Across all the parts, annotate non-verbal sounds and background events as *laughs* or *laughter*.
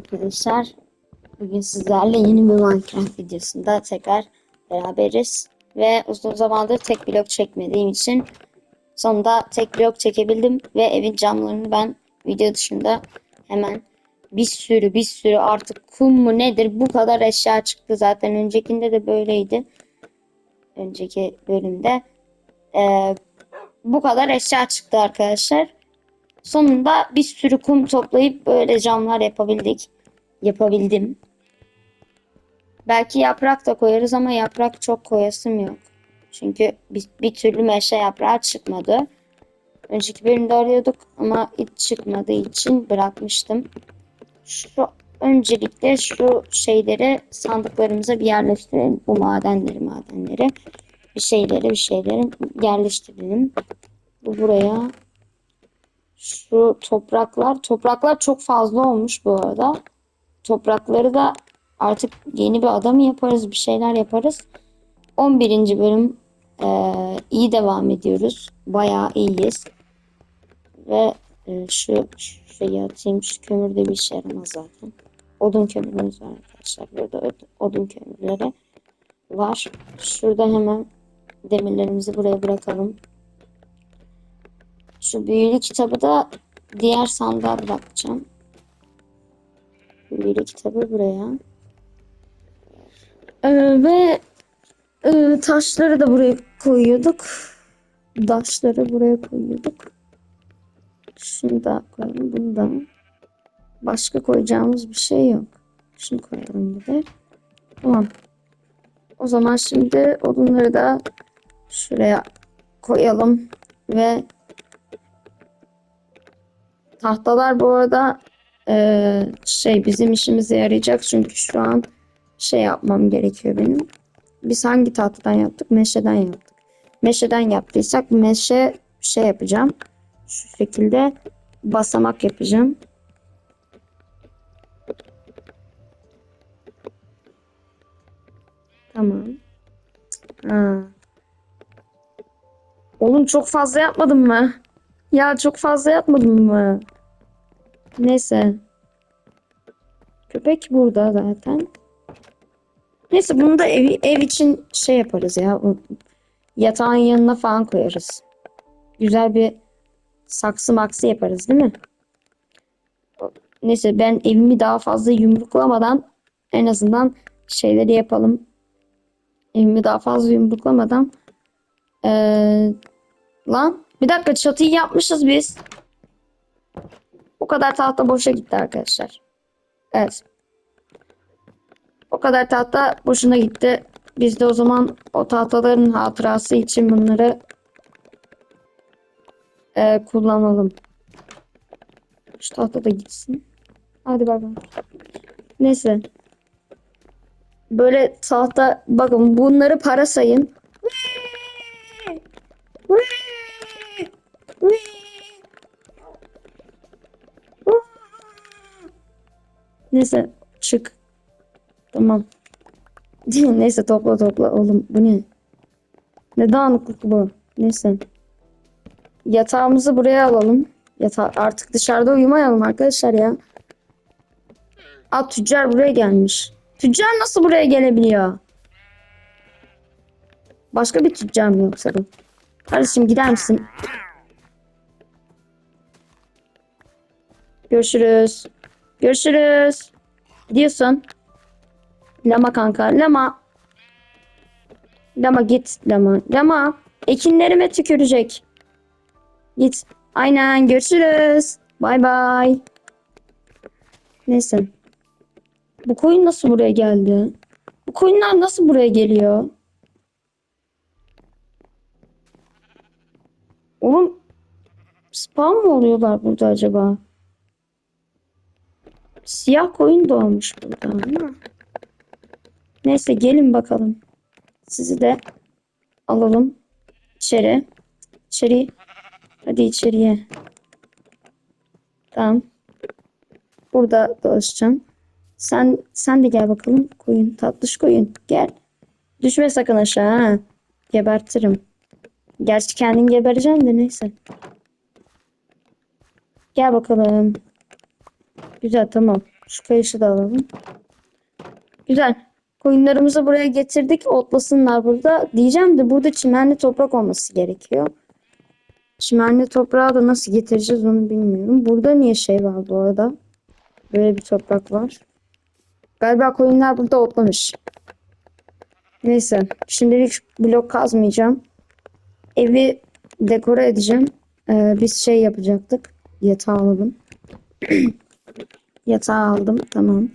arkadaşlar. Bugün sizlerle yeni bir Minecraft videosunda tekrar beraberiz. Ve uzun zamandır tek blok çekmediğim için sonunda tek blok çekebildim. Ve evin camlarını ben video dışında hemen bir sürü bir sürü artık kum mu nedir bu kadar eşya çıktı. Zaten öncekinde de böyleydi. Önceki bölümde. Ee, bu kadar eşya çıktı arkadaşlar. Sonunda bir sürü kum toplayıp böyle camlar yapabildik. Yapabildim. Belki yaprak da koyarız ama yaprak çok koyasım yok. Çünkü bir, bir türlü meşe yaprağı çıkmadı. Önceki bölümde arıyorduk ama hiç çıkmadığı için bırakmıştım. Şu öncelikle şu şeyleri sandıklarımıza bir yerleştirelim. Bu madenleri madenleri. Bir şeyleri bir şeyleri yerleştirelim. Bu buraya şu topraklar, topraklar çok fazla olmuş bu arada. Toprakları da artık yeni bir adam yaparız, bir şeyler yaparız. 11. bölüm eee, iyi devam ediyoruz. Bayağı iyiyiz. Ve eee, şu, şu şeyi atayım, şu kömür de bir işe yaramaz zaten. Odun kömürümüz var arkadaşlar. Burada od- odun kömürleri var. Şurada hemen demirlerimizi buraya bırakalım. Şu büyülü kitabı da diğer sandığa bırakacağım. Büyülü kitabı buraya. Ee, ve e, taşları da buraya koyuyorduk. Taşları buraya koyuyorduk. Şunu da koyalım. Bunu da. Başka koyacağımız bir şey yok. Şunu koyalım bir de. Tamam. O zaman şimdi odunları da şuraya koyalım ve Tahtalar bu arada eee, şey bizim işimize yarayacak çünkü şu an şey yapmam gerekiyor benim. Biz hangi tahtadan yaptık? Meşeden yaptık. Meşeden yaptıysak meşe şey yapacağım. Şu şekilde basamak yapacağım. Tamam. Ha. Oğlum çok fazla yapmadın mı? Ya çok fazla yapmadım mı? Neyse. Köpek burada zaten. Neyse bunu da ev, ev için şey yaparız ya. Yatağın yanına falan koyarız. Güzel bir saksı maksı yaparız değil mi? Neyse ben evimi daha fazla yumruklamadan en azından şeyleri yapalım. Evimi daha fazla yumruklamadan eee Lan bir dakika çatıyı yapmışız biz. O kadar tahta boşa gitti arkadaşlar. Evet. O kadar tahta boşuna gitti. Biz de o zaman o tahtaların hatırası için bunları e, kullanalım. Şu tahta da gitsin. Hadi bakalım. Neyse. Böyle tahta bakın bunları para sayın. Neyse çık. Tamam. *laughs* Neyse topla topla oğlum. Bu ne? Ne dağınıklık bu? Neyse. Yatağımızı buraya alalım. Yata artık dışarıda uyumayalım arkadaşlar ya. Aa tüccar buraya gelmiş. Tüccar nasıl buraya gelebiliyor? Başka bir tüccar mı yoksa bu? Kardeşim gider misin? Görüşürüz. Görüşürüz. Gidiyorsun. Lama kanka. Lama. Lama git. Lama. Lama. Ekinlerime tükürecek. Git. Aynen. Görüşürüz. Bay bay. Neyse. Bu koyun nasıl buraya geldi? Bu koyunlar nasıl buraya geliyor? Oğlum spawn mı oluyorlar burada acaba? Siyah koyun doğmuş burada ama. Neyse gelin bakalım. Sizi de alalım içeri. İçeri. Hadi içeriye. Tamam. Burada dolaşacağım. Sen sen de gel bakalım koyun. Tatlış koyun. Gel. Düşme sakın aşağı ha. Gebertirim. Gerçi kendin gebereceksin de neyse. Gel bakalım. Güzel tamam. Şu kayışı da alalım. Güzel. Koyunlarımızı buraya getirdik. Otlasınlar burada. Diyeceğim de burada çimenli toprak olması gerekiyor. Çimenli toprağı da nasıl getireceğiz onu bilmiyorum. Burada niye şey var bu arada? Böyle bir toprak var. Galiba koyunlar burada otlamış. Neyse. Şimdilik blok kazmayacağım. Evi dekore edeceğim. Ee, biz şey yapacaktık. Yatağı alalım. *clears throat* Yatağı aldım. Tamam.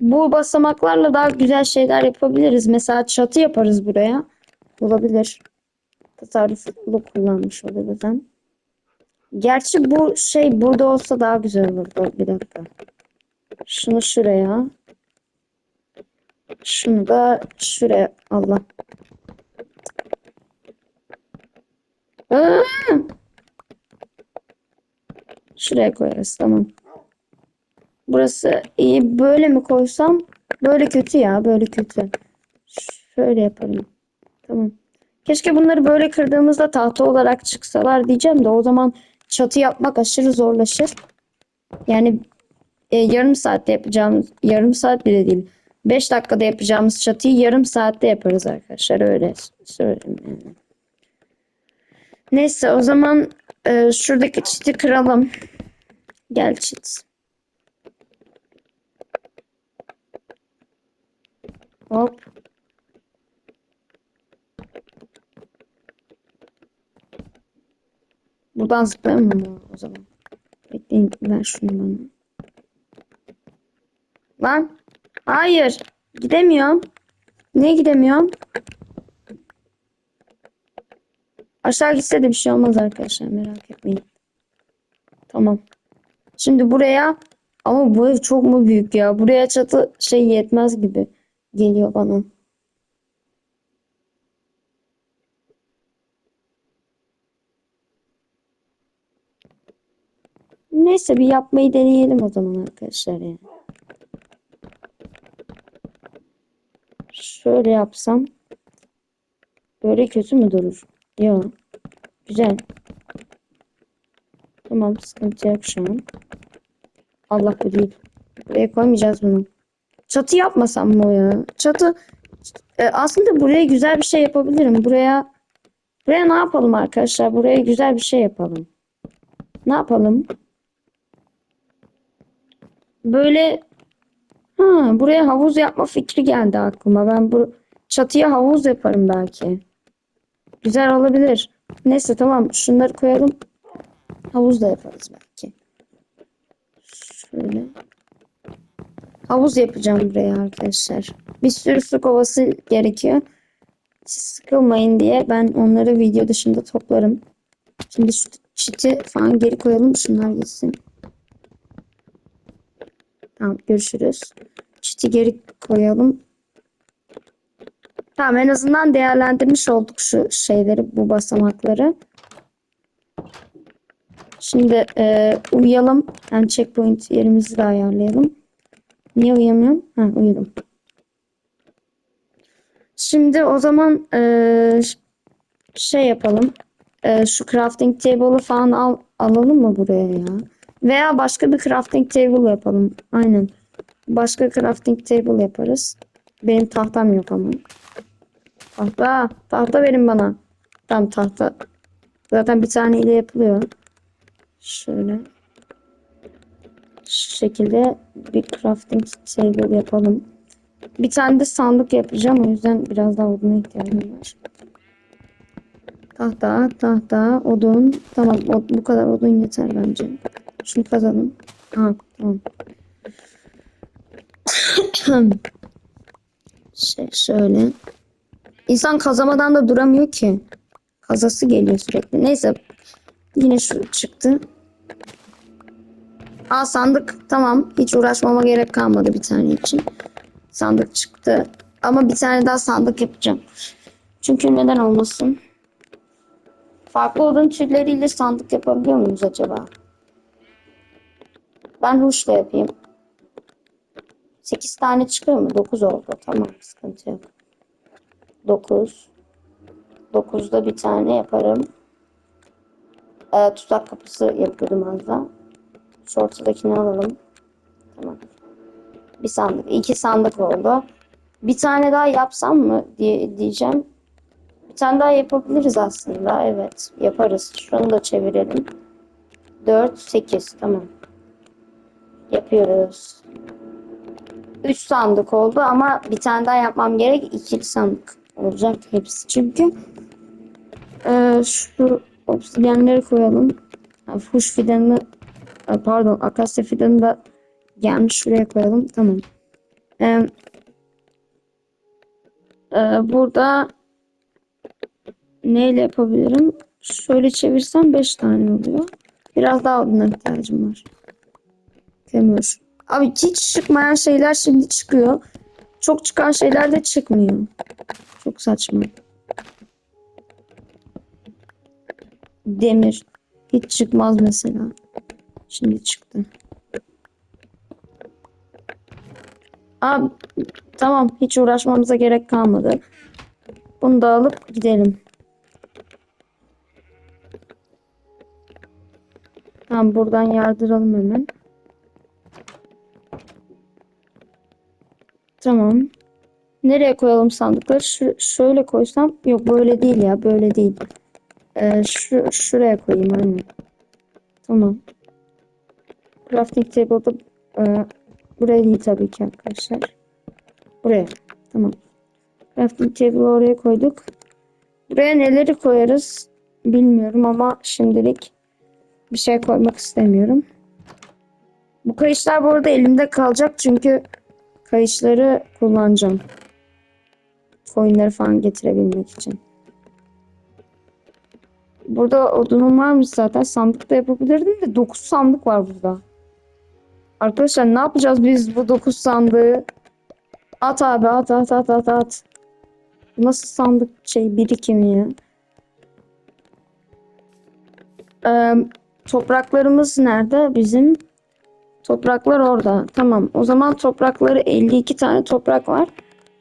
Bu basamaklarla daha güzel şeyler yapabiliriz. Mesela çatı yaparız buraya. Olabilir. Tasarruflu kullanmış oluruz hem. Gerçi bu şey burada olsa daha güzel olurdu. Bir dakika. Şunu şuraya. Şunu da şuraya. Allah. Aa! Şuraya koyarız. Tamam. Burası iyi. Böyle mi koysam? Böyle kötü ya. Böyle kötü. Şöyle yapalım. Tamam. Keşke bunları böyle kırdığımızda tahta olarak çıksalar diyeceğim de o zaman çatı yapmak aşırı zorlaşır. Yani e, yarım saatte yapacağımız, yarım saat bile değil. 5 dakikada yapacağımız çatıyı yarım saatte yaparız arkadaşlar. Öyle söyleyeyim. Neyse o zaman e, şuradaki çiti kıralım. Gel çit. Hop. Buradan zıplayamam mı o zaman? Bekleyin ver şunu bana. Lan. Hayır. Gidemiyorum. Niye gidemiyorum? Aşağı gitse de bir şey olmaz arkadaşlar merak etmeyin. Tamam. Şimdi buraya ama bu ev çok mu büyük ya? Buraya çatı şey yetmez gibi geliyor bana. Neyse bir yapmayı deneyelim o zaman arkadaşlar ya. Şöyle yapsam böyle kötü mü durur? Yok. Güzel. Tamam sıkıntı yok şu an. Allah değil. Buraya koymayacağız bunu. Çatı yapmasam mı o ya? Çatı e, aslında buraya güzel bir şey yapabilirim. Buraya buraya ne yapalım arkadaşlar? Buraya güzel bir şey yapalım. Ne yapalım? Böyle ha buraya havuz yapma fikri geldi aklıma. Ben bu çatıya havuz yaparım belki. Güzel olabilir. Neyse tamam şunları koyalım. Havuz da yaparız belki. Şöyle. Havuz yapacağım buraya arkadaşlar. Bir sürü su kovası gerekiyor. Siz sıkılmayın diye ben onları video dışında toplarım. Şimdi şu çiti falan geri koyalım. Şunlar gitsin. Tamam görüşürüz. Çiti geri koyalım. Tamam en azından değerlendirmiş olduk şu şeyleri, bu basamakları. Şimdi e, uyuyalım. Yani checkpoint yerimizi de ayarlayalım. Niye uyuyamıyorum? Ha uyudum. Şimdi o zaman e, şey yapalım. E, şu crafting table'ı falan al, alalım mı buraya ya? Veya başka bir crafting table yapalım. Aynen. Başka crafting table yaparız. Benim tahtam yok ama. Tahta. Tahta verin bana. Tam tahta. Zaten bir tane ile yapılıyor. Şöyle. Şu şekilde bir crafting table yapalım. Bir tane de sandık yapacağım. O yüzden biraz daha oduna ihtiyacım var. Tahta, tahta, odun. Tamam o- bu kadar odun yeter bence. Şunu kazalım. Ha, tamam. *coughs* şey şöyle. İnsan kazamadan da duramıyor ki. Kazası geliyor sürekli. Neyse. Yine şu çıktı. Aa sandık. Tamam. Hiç uğraşmama gerek kalmadı bir tane için. Sandık çıktı. Ama bir tane daha sandık yapacağım. Çünkü neden olmasın? Farklı odun türleriyle sandık yapabiliyor muyuz acaba? Ben ruşla yapayım. 8 tane çıkıyor mu? 9 oldu. Tamam sıkıntı yok. 9. 9'da bir tane yaparım. e, tuzak kapısı yapıyordum az daha. Şu ortadakini alalım. Tamam. Bir sandık. iki sandık oldu. Bir tane daha yapsam mı diye diyeceğim. Bir tane daha yapabiliriz aslında. Evet. Yaparız. Şunu da çevirelim. 4, 8. Tamam. Yapıyoruz. 3 sandık oldu ama bir tane daha yapmam gerek. İkili sandık olacak hepsi çünkü. Ee, şu obsidyenleri koyalım. Ha, Fuş fidanını e, pardon akasya fidanı da gelmiş şuraya koyalım. Tamam. Ee, e, burada neyle yapabilirim? Şöyle çevirsem 5 tane oluyor. Biraz daha oduna ihtiyacım var. Kömür. Abi hiç çıkmayan şeyler şimdi çıkıyor. Çok çıkan şeyler de çıkmıyor. Çok saçma. Demir. Hiç çıkmaz mesela. Şimdi çıktı. Abi tamam hiç uğraşmamıza gerek kalmadı. Bunu da alıp gidelim. Tamam buradan yardıralım hemen. Nereye koyalım sandıkları? Şu, şöyle koysam. Yok böyle değil ya. Böyle değil. Ee, şu, şuraya koyayım aynen. Tamam. Crafting table'da e, buraya değil tabii ki arkadaşlar. Buraya. Tamam. Crafting table'ı oraya koyduk. Buraya neleri koyarız bilmiyorum ama şimdilik bir şey koymak istemiyorum. Bu kayışlar bu arada elimde kalacak çünkü kayışları kullanacağım. Coinleri falan getirebilmek için. Burada odunum varmış zaten. Sandıkta yapabilirdim de 9 sandık var burada. Arkadaşlar ne yapacağız biz bu 9 sandığı? At abi at at at at at. Nasıl sandık şey birikimi ya? Ee, topraklarımız nerede? Bizim topraklar orada. Tamam. O zaman toprakları 52 tane toprak var.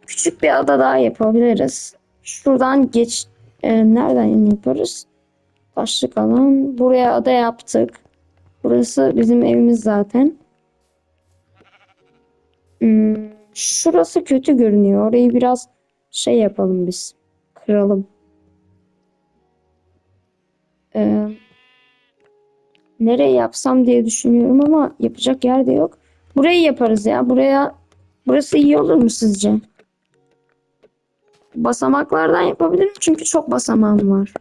Küçük bir ada daha yapabiliriz. Şuradan geç e, nereden yaparız? Taşlık alan. Buraya ada yaptık. Burası bizim evimiz zaten. Hmm, şurası kötü görünüyor. Orayı biraz şey yapalım biz. Kıralım. Ee, nereye yapsam diye düşünüyorum ama yapacak yer de yok. Burayı yaparız ya. Buraya burası iyi olur mu sizce? Basamaklardan yapabilirim çünkü çok basamağım var.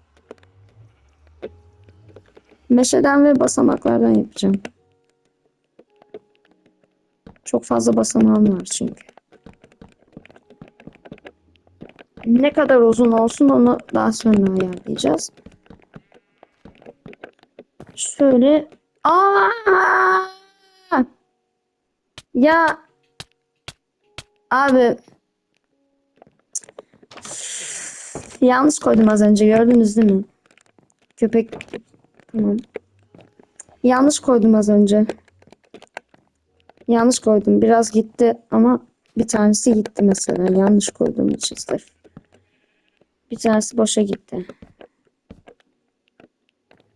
Meşeden ve basamaklardan yapacağım. Çok fazla basamağım var çünkü. Ne kadar uzun olsun onu daha sonra ayarlayacağız. Şöyle. Aa! Ya abi yanlış koydum az önce gördünüz değil mi? Köpek tamam. Yanlış koydum az önce. Yanlış koydum. Biraz gitti ama bir tanesi gitti mesela. Yanlış koyduğum için sırf. Bir tanesi boşa gitti.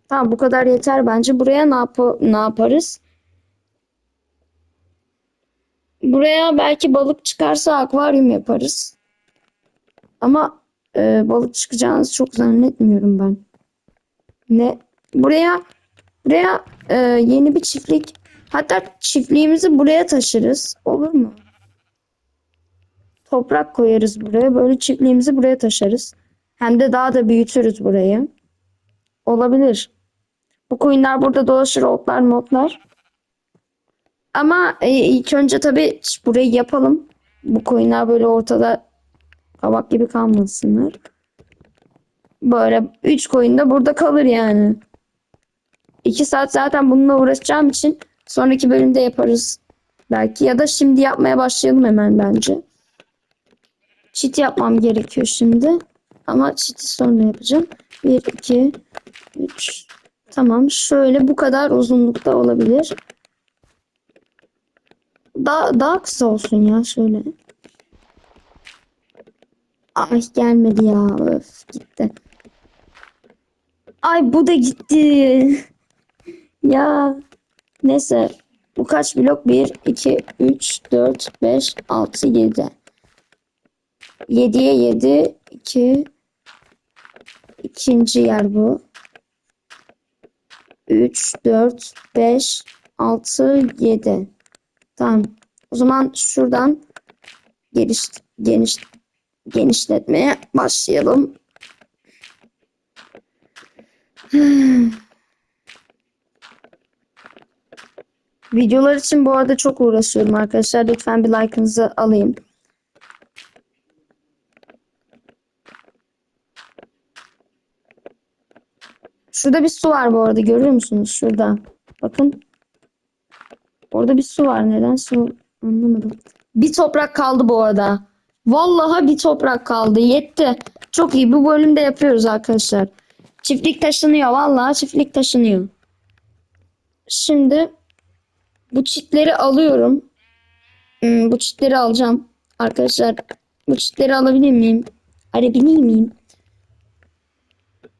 Tamam bu kadar yeter bence. Buraya ne, yap ne yaparız? Buraya belki balık çıkarsa akvaryum yaparız. Ama e, balık çıkacağını çok zannetmiyorum ben. Ne? Buraya buraya e, yeni bir çiftlik hatta çiftliğimizi buraya taşırız. Olur mu? Toprak koyarız buraya. Böyle çiftliğimizi buraya taşırız. Hem de daha da büyütürüz burayı. Olabilir. Bu koyunlar burada dolaşır otlar motlar. Ama e, ilk önce tabii burayı yapalım. Bu koyunlar böyle ortada kabak gibi kalmasınlar. Böyle 3 koyun da burada kalır yani. 2 saat zaten bununla uğraşacağım için sonraki bölümde yaparız. Belki ya da şimdi yapmaya başlayalım hemen bence. Çit yapmam gerekiyor şimdi. Ama çiti sonra yapacağım. 1, 2, 3. Tamam. Şöyle bu kadar uzunlukta olabilir. Daha, daha kısa olsun ya şöyle. Ay gelmedi ya. Öf gitti. Ay bu da gitti. ya neyse bu kaç blok? 1, 2, 3, 4, 5, 6, 7. 7'ye 7, 2, ikinci yer bu. 3, 4, 5, 6, 7. Tamam. O zaman şuradan geniş, geniş, genişletmeye başlayalım. *sighs* Videolar için bu arada çok uğraşıyorum arkadaşlar. Lütfen bir like'ınızı alayım. Şurada bir su var bu arada. Görüyor musunuz? Şurada. Bakın. Orada bir su var. Neden su? Anlamadım. Bir toprak kaldı bu arada. Vallahi bir toprak kaldı. Yetti. Çok iyi. Bu bölümde yapıyoruz arkadaşlar. Çiftlik taşınıyor. Vallahi çiftlik taşınıyor. Şimdi bu çitleri alıyorum. Hmm, bu çitleri alacağım. Arkadaşlar bu çitleri alabilir miyim? Alabilir miyim?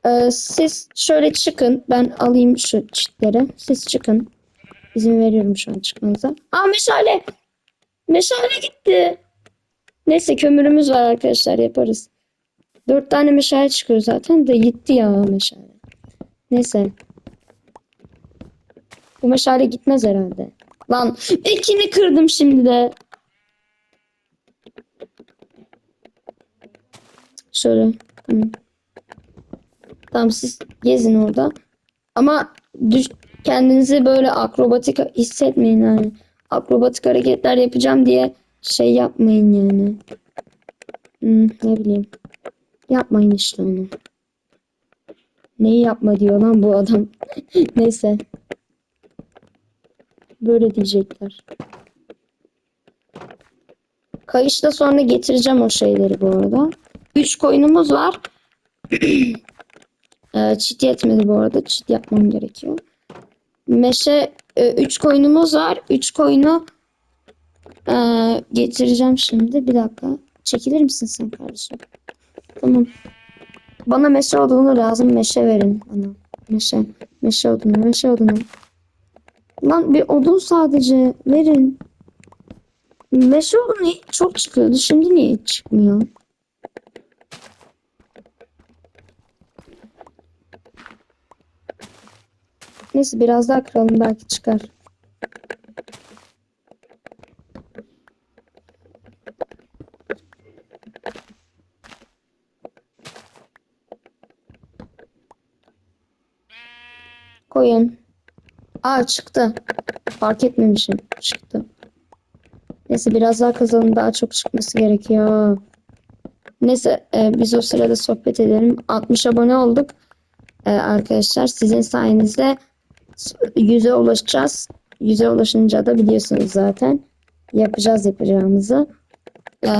Ee, siz şöyle çıkın. Ben alayım şu çitleri. Siz çıkın. İzin veriyorum şu an çıkmanıza. Aa meşale. Meşale gitti. Neyse kömürümüz var arkadaşlar yaparız. Dört tane meşale çıkıyor zaten de gitti ya meşale. Neyse. Bu meşale gitmez herhalde. Lan ekini kırdım şimdi de. Şöyle. Tamam. Tamam siz gezin orada. Ama düş, kendinizi böyle akrobatik hissetmeyin yani. Akrobatik hareketler yapacağım diye şey yapmayın yani. Hmm, ne bileyim. Yapmayın işte onu. Neyi yapma diyor lan bu adam. *laughs* Neyse. Böyle diyecekler. Kayışta sonra getireceğim o şeyleri bu arada. 3 koyunumuz var. *clears throat* Ee, çit yetmedi bu arada. Çit yapmam gerekiyor. Meşe 3 koyunumuz var. 3 koyunu e, getireceğim şimdi. Bir dakika. Çekilir misin sen kardeşim? Tamam. Bana meşe odunu lazım. Meşe verin bana. Meşe. Meşe odunu. Meşe odunu. Lan bir odun sadece verin. Meşe odunu çok çıkıyordu. Şimdi niye çıkmıyor? Neyse biraz daha kıralım belki çıkar. Koyun. Aa çıktı. Fark etmemişim. Çıktı. Neyse biraz daha kazalım. Daha çok çıkması gerekiyor. Neyse e, biz o sırada sohbet edelim. 60 abone olduk. E, arkadaşlar sizin sayenizde 100'e ulaşacağız. 100'e ulaşınca da biliyorsunuz zaten. Yapacağız yapacağımızı. E,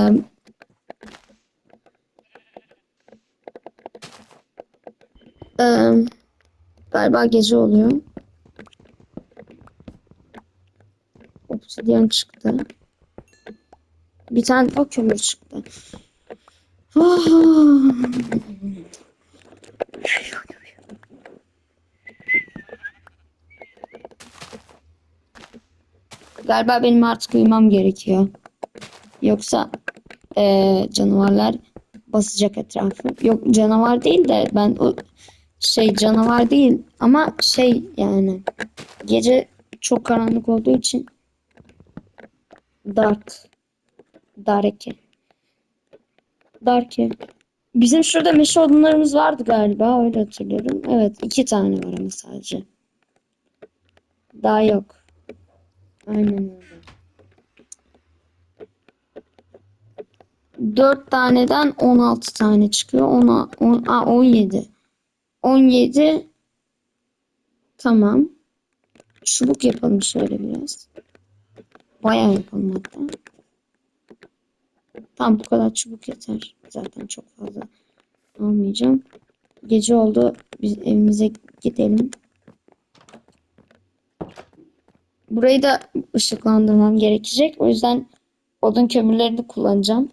e, galiba gece oluyor. Obsidian çıktı. Bir tane daha kömür çıktı. Galiba benim artık uyumam gerekiyor. Yoksa eee, canavarlar basacak etrafı. Yok canavar değil de ben o şey canavar değil ama şey yani gece çok karanlık olduğu için dark dark dark bizim şurada meşe odunlarımız vardı galiba öyle hatırlıyorum. Evet iki tane var ama sadece. Daha yok. Aynen öyle. 4 taneden 16 tane çıkıyor. 10, 10, a, 17. 17 tamam. Çubuk yapalım şöyle biraz. Bayağı yapalım hatta. Tamam bu kadar çubuk yeter. Zaten çok fazla almayacağım. Gece oldu. Biz evimize gidelim. Burayı da ışıklandırmam gerekecek. O yüzden odun kömürlerini kullanacağım.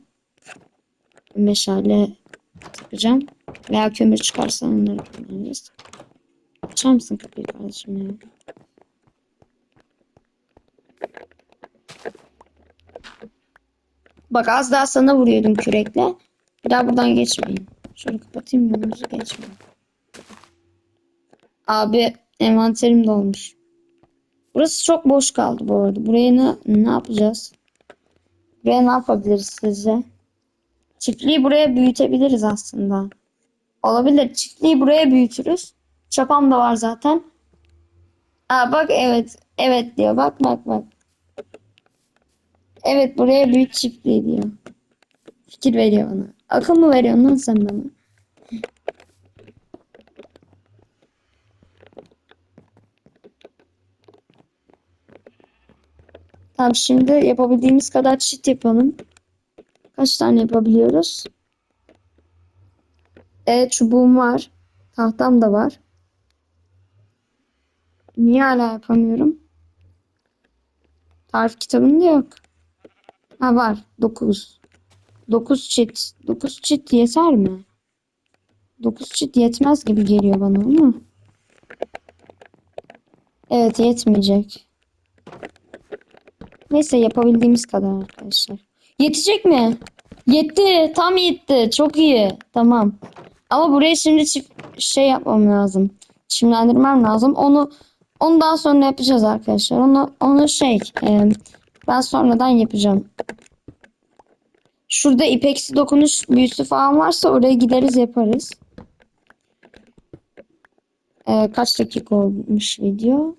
Meşale takacağım. Veya kömür çıkarsa onları kullanırız. Açar mısın kapıyı kardeşim ya? Bak az daha sana vuruyordum kürekle. Bir daha buradan geçmeyin. Şöyle kapatayım yolunuzu geçmeyin. Abi envanterim dolmuş. Burası çok boş kaldı bu arada. Buraya ne, ne yapacağız? Buraya ne yapabiliriz sizce? Çiftliği buraya büyütebiliriz aslında. Olabilir. Çiftliği buraya büyütürüz. Çapam da var zaten. Aa bak evet. Evet diyor. Bak bak bak. Evet buraya büyük çiftliği diyor. Fikir veriyor bana. Akıl mı veriyorsun lan sen bana? Tamam şimdi yapabildiğimiz kadar çit yapalım. Kaç tane yapabiliyoruz? Evet çubuğum var. Tahtam da var. Niye hala yapamıyorum? Tarif kitabında yok. Ha var. 9. 9 çit. 9 çit yeter mi? 9 çit yetmez gibi geliyor bana ama. Evet yetmeyecek. Neyse yapabildiğimiz kadar arkadaşlar. Yetecek mi? Yetti. Tam yetti. Çok iyi. Tamam. Ama buraya şimdi şey yapmam lazım. Çimlendirmem lazım. Onu onu daha sonra yapacağız arkadaşlar. Onu onu şey e, ben sonradan yapacağım. Şurada ipeksi dokunuş büyüsü falan varsa oraya gideriz yaparız. E, kaç dakika olmuş video?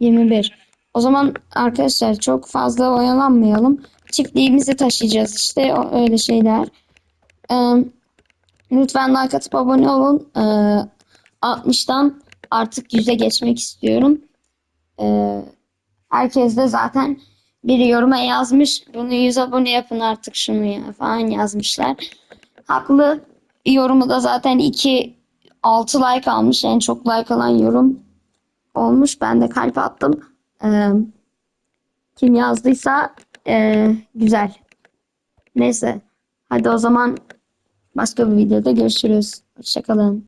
21. O zaman arkadaşlar çok fazla oyalanmayalım. Çiftliğimizi taşıyacağız işte öyle şeyler. Ee, lütfen like atıp abone olun. Ee, 60'tan artık 100'e geçmek istiyorum. Ee, herkes de zaten biri yoruma yazmış. Bunu 100 abone yapın artık şunu ya falan yazmışlar. Haklı. Yorumu da zaten 2 6 like almış. En çok like alan yorum olmuş. Ben de kalp attım. Ee, kim yazdıysa ee, güzel. Neyse. Hadi o zaman başka bir videoda görüşürüz. Hoşçakalın.